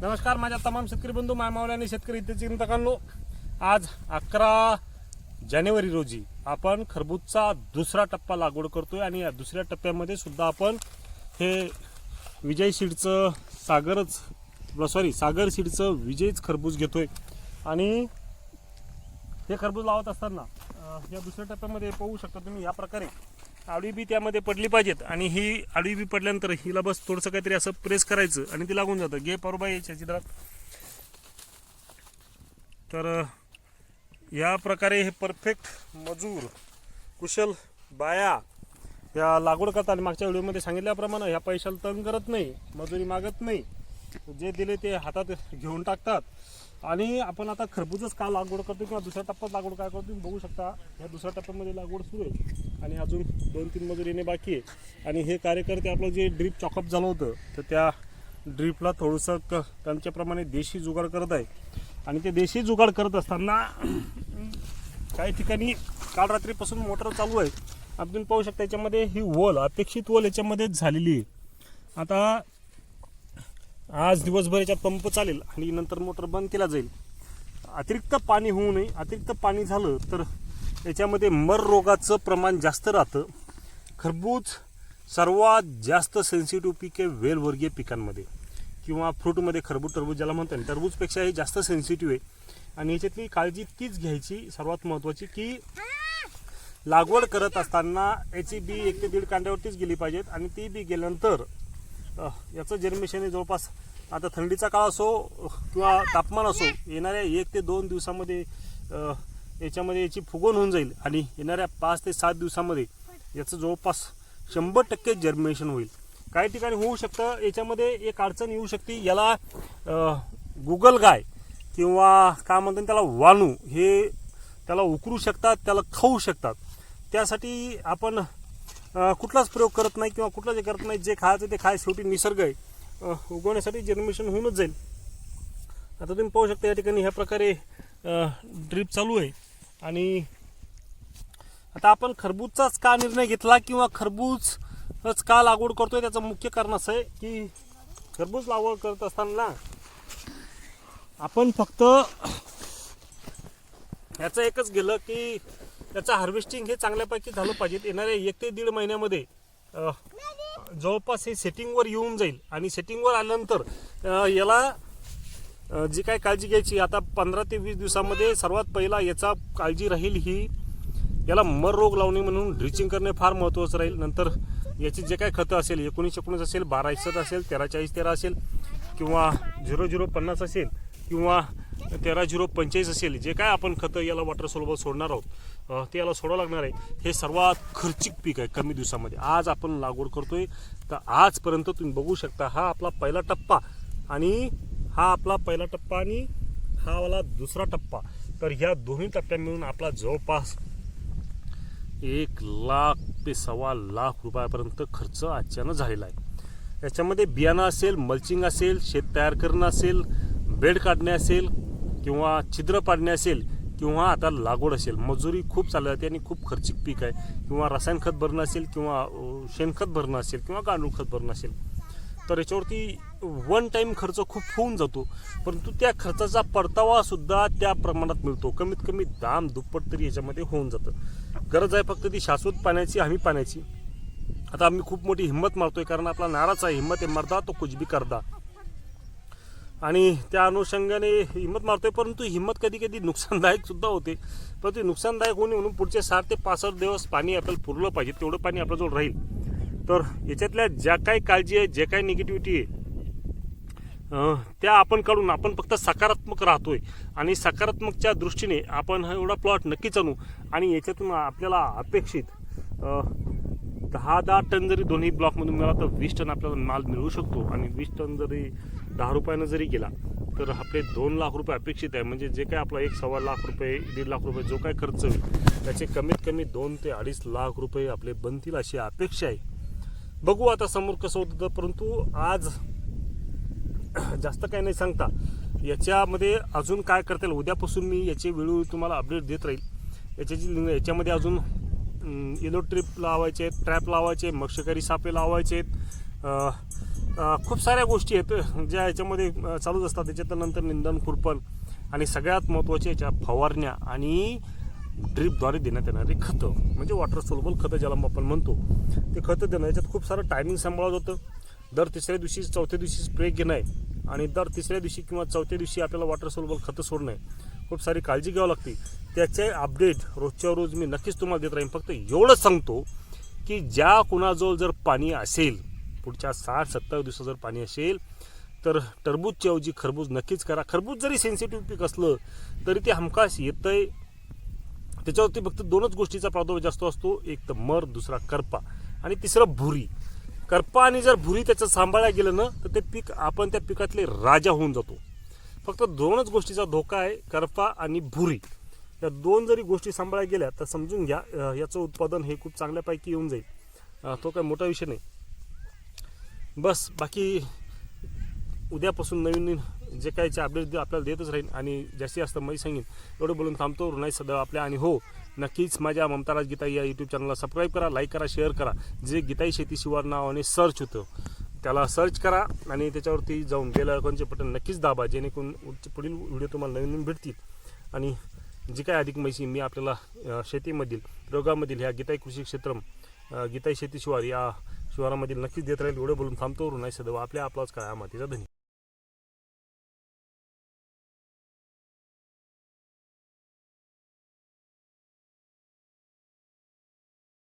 नमस्कार माझ्या तमाम शेतकरी बंधू मायमावले आणि शेतकरी इत्यादी आज अकरा जानेवारी रोजी आपण खरबूजचा दुसरा टप्पा लागवड करतोय आणि या दुसऱ्या टप्प्यामध्ये सुद्धा आपण हे विजय सीडचं सागरच सॉरी सागर सीडचं विजयच खरबूज घेतोय. आणि हे खरबूज लावत असताना या दुसऱ्या टप्प्यामध्ये पाहू शकता तुम्ही या प्रकारे आडवी बी त्यामध्ये पडली पाहिजेत आणि ही आडवी बी पडल्यानंतर हिला बस थोडंसं काहीतरी असं प्रेस करायचं आणि ती लागून जातं. घे परोबा याच्या चित्रात तर या प्रकारे हे परफेक्ट मजूर कुशल बाया या लागवड करतात. आणि मागच्या व्हिडिओमध्ये सांगितल्याप्रमाणे ह्या पैशाला तंग करत नाही मजुरी मागत नाही. जे दिले ते हातात घेऊन टाकतात. आणि आपण आता खरबूजच का लागवड करतो किंवा दुसऱ्या टप्प्यात लागवड काय करतो तुम्ही बघू शकता. ह्या दुसऱ्या टप्प्यामध्ये लागवड सुरू आहे. आणि अजून दोन तीन मजूर येणे बाकी आहे. आणि हे कार्यकर्ते आपलं जे ड्रीप चॉकअप झालं होतं तर त्या ड्रीपला थोडंसं क त्यांच्याप्रमाणे देशी जुगाड करत आहे. आणि ते देशी जुगाड करत असताना काही ठिकाणी काल रात्रीपासून मोटर चालू आहे. आपण पाहू शकता याच्यामध्ये ही वल अपेक्षित वल याच्यामध्येच झालेली आहे. आता आज दिवसभर याच्यात पंप चालेल आणि नंतर मोटर बंद केला जाईल. अतिरिक्त पाणी होऊ नये. अतिरिक्त पाणी झालं तर याच्यामध्ये मर रोगाचं प्रमाण जास्त राहतं. खरबूज सर्वात जास्त सेन्सिटिव्ह पीक आहे वेलवर्गीय पिकांमध्ये किंवा फ्रूटमध्ये खरबूज टरबूज ज्याला म्हणतात. टरबूजपेक्षा हे जास्त सेन्सिटिव्ह आहे. आणि याच्यातली काळजी तीच घ्यायची सर्वात महत्त्वाची की लागवड करत असताना याची बी एक ते दीड कांड्यावरतीच गेली पाहिजेत. आणि ती बी गेल्यानंतर याचं जन्मेशन हे जवळपास आता थंडीचा काळ असो किंवा तापमान असो येणाऱ्या एक ते दोन दिवसामध्ये याच्यामध्ये याची फुगवण होऊन जाईल आणि येणाऱ्या पाच ते सात दिवसामध्ये याचं जवळपास शंभर टक्के जर्मिनेशन होईल. काही ठिकाणी होऊ शकतं याच्यामध्ये एक अडचण येऊ शकते. याला गुगल गाय किंवा काय म्हणतात त्याला वाणू हे त्याला उकरू शकतात त्याला खाऊ शकतात. त्यासाठी आपण कुठलाच प्रयोग करत नाही किंवा कुठलाच करत नाही. जे खायचं ते खाय. शेवटी निसर्ग आहे. उगवण्यासाठी जर्मिनेशन होऊनच जाईल. आता तुम्ही पाहू शकता या ठिकाणी ह्या प्रकारे ड्रीप चालू आहे. आणि आता आपण खरबूजचाच का निर्णय घेतला किंवा खरबूजच का लागवड करतोय त्याचं मुख्य कारण असं आहे की खरबूज लागवड करत असताना आपण फक्त ह्याचं एकच गेलं की त्याचं हार्वेस्टिंग हे चांगल्यापैकी झालं पाहिजे. येणाऱ्या एक ते दीड महिन्यामध्ये जवळपास हे सेटिंगवर येऊन जाईल. आणि सेटिंगवर आल्यानंतर याला जी काय काळजी घ्यायची आता पंधरा ते वीस दिवसामध्ये सर्वात पहिला याचा काळजी राहील ही याला मर रोग लावणे म्हणून ड्रिचिंग करणे फार महत्त्वाचं राहील. नंतर याची जे काय खतं असेल एकोणीस एकोणीस असेल बारा एकसष्ट असेल तेरा चाळीस तेरा असेल किंवा झिरो झिरो पन्नास असेल किंवा तेरा झिरो पंचेचाळीस असेल. जे काय आपण खतं याला वॉटर सोबत सोडणार आहोत ते याला सोडावं लागणार आहे. हे सर्वात खर्चिक पीक आहे कमी दिवसामध्ये. आज आपण लागवड करतोय तर आजपर्यंत तुम्ही बघू शकता हा आपला पहिला टप्पा आणि हा आपला पहिला टप्पा आणि हा वाला दुसरा टप्पा. तर ह्या दोन्ही टप्प्या मिळून आपला जवळपास एक लाख ते सव्वा लाख रुपयापर्यंत खर्च आजच्यानं झालेला आहे. याच्यामध्ये बियाणं असेल मल्चिंग असेल शेत तयार करणं असेल बेड काढणे असेल किंवा छिद्र पाडणे असेल किंवा आता लागवड असेल मजुरी खूप चालली जाते आणि खूप खर्चिक पीक आहे. किंवा रसायन खत भरणं असेल किंवा शेणखत भरणं असेल किंवा गांडूळ खत भरणं असेल. तर याच्यावरती वन टाईम खर्च खूप होऊन जातो. परंतु त्या खर्चाचा परतावासुद्धा त्या प्रमाणात मिळतो. कमीत कमी दाम दुप्पट तरी याच्यामध्ये होऊन जातं. गरज आहे फक्त ती शाश्वत पाण्याची हमी पाण्याची. आता आम्ही खूप मोठी हिंमत मारतोय कारण आपला नाराच आहे हिंमत आहे. मरदा तो कुछ भी करदा. आणि त्या अनुषंगाने हिंमत मारतोय परंतु हिंमत कधी कधी नुकसानदायक सुद्धा होते. परंतु नुकसानदायक होणे म्हणून पुढचे साठ ते पासष्ट दिवस पाणी आपल्याला पुरलं पाहिजे तेवढं पाणी आपल्याजवळ राहील. तर याच्यातल्या ज्या काही काळजी आहे जे काही निगेटिव्हिटी आहे त्या आपण काढून आपण फक्त सकारात्मक राहतोय. आणि सकारात्मकच्या दृष्टीने आपण हा एवढा प्लॉट नक्कीच आणू. आणि याच्यातून आपल्याला अपेक्षित दहा दहा टन जरी दोन्ही ब्लॉकमधून मिळाला तर वीस टन आपल्याला माल मिळू शकतो. आणि वीस टन जरी दहा रुपयानं जरी गेला तर आपले दोन लाख रुपये अपेक्षित आहे. म्हणजे जे काय आपला एक सव्वा लाख रुपये दीड लाख रुपये जो काय खर्च होईल त्याचे कमीत कमी दोन ते अडीच लाख रुपये आपले बनतील अशी अपेक्षा आहे. बघू आता समोर कसं होतं परंतु आज जास्त काही नाही सांगता. याच्यामध्ये अजून काय करता येईल? उद्यापासून मी याचे वेळोवेळी तुम्हाला अपडेट देत राहील. याच्याची याच्यामध्ये अजून येलो ट्रिप लावायचे आहेत ट्रॅप लावायचे मक्षकारी सापे लावायचे आहेत खूप साऱ्या गोष्टी आहेत ज्या याच्यामध्ये चालूच असतात. त्याच्यानंतर निंदन खुरपण आणि सगळ्यात महत्त्वाचे याच्या फवारण्या आणि ड्रीपद्वारे देण्यात येणारी खतं. म्हणजे वॉटर सोलबल खतं ज्याला आपण म्हणतो. ते खतं देणं याच्यात खूप सारं टायमिंग सांभाळत होतं. दर तिसऱ्या दिवशी चौथ्या दिवशी स्प्रे घेणं आहे. आणि दर तिसऱ्या दिवशी किंवा चौथ्या दिवशी आपल्याला वॉटर सोलबल खतं सोडणं आहे. खूप सारी काळजी घ्यावी लागते. त्याचे अपडेट रोजच्या रोज मी नक्कीच तुम्हाला देत राहीन. फक्त एवढंच सांगतो की ज्या कुणाजवळ जर पाणी असेल पुढच्या साठ सत्तर दिवसात जर पाणी असेल तर टरबूजच्या ऐवजी खरबूज नक्कीच करा. खरबूज जरी सेन्सिटिव्ह पीक असलं तरी ते हमखास येतंय. त्याच्यावरती फक्त दोनच गोष्टीचा प्रादुर्भाव जास्त असतो. एक तर मर दुसरा करपा आणि तिसरं भुरी. करपा आणि जर भुरी त्याचं सांभाळायला गेलं ना तर ते पीक आपण त्या पिकातले राजा होऊन जातो. फक्त दोनच गोष्टीचा धोका आहे करपा आणि भुरी. या दोन जरी गोष्टी सांभाळायला गेल्या तर समजून घ्या याचं उत्पादन हे खूप चांगल्यापैकी येऊन जाईल. तो काय मोठा विषय नाही. बस बाकी उद्यापासून नवीन जे काही अपडेट आपल्याला देतच राहील आणि जास्तीत जास्त मी सांगेन एवढं बोलून थांबतो. ऋणाई सदैव आपल्या आणि हो नक्कीच माझ्या ममताराज गीताई या यूट्यूब चॅनलला सबस्क्राईब करा लाईक करा शेअर करा. जे गीताई शेती शिवार नावाने सर्च होतं त्याला सर्च करा आणि त्याच्यावरती जाऊन बेल आयकॉनचे बटन नक्कीच दाबा जेणेकरून पुढील व्हिडिओ तुम्हाला नवीन नवीन भेटतील. आणि जी काय अधिक माहिती मी आपल्याला शेतीमधील रोगामधील ह्या गीताई कृषी क्षेत्रम गीताई शेती शिवार या शिवारामधील नक्कीच देत राहील. एवढं बोलून थांबतो. नाही सदैव आपल्या आपलाच काय मातीचा धनी.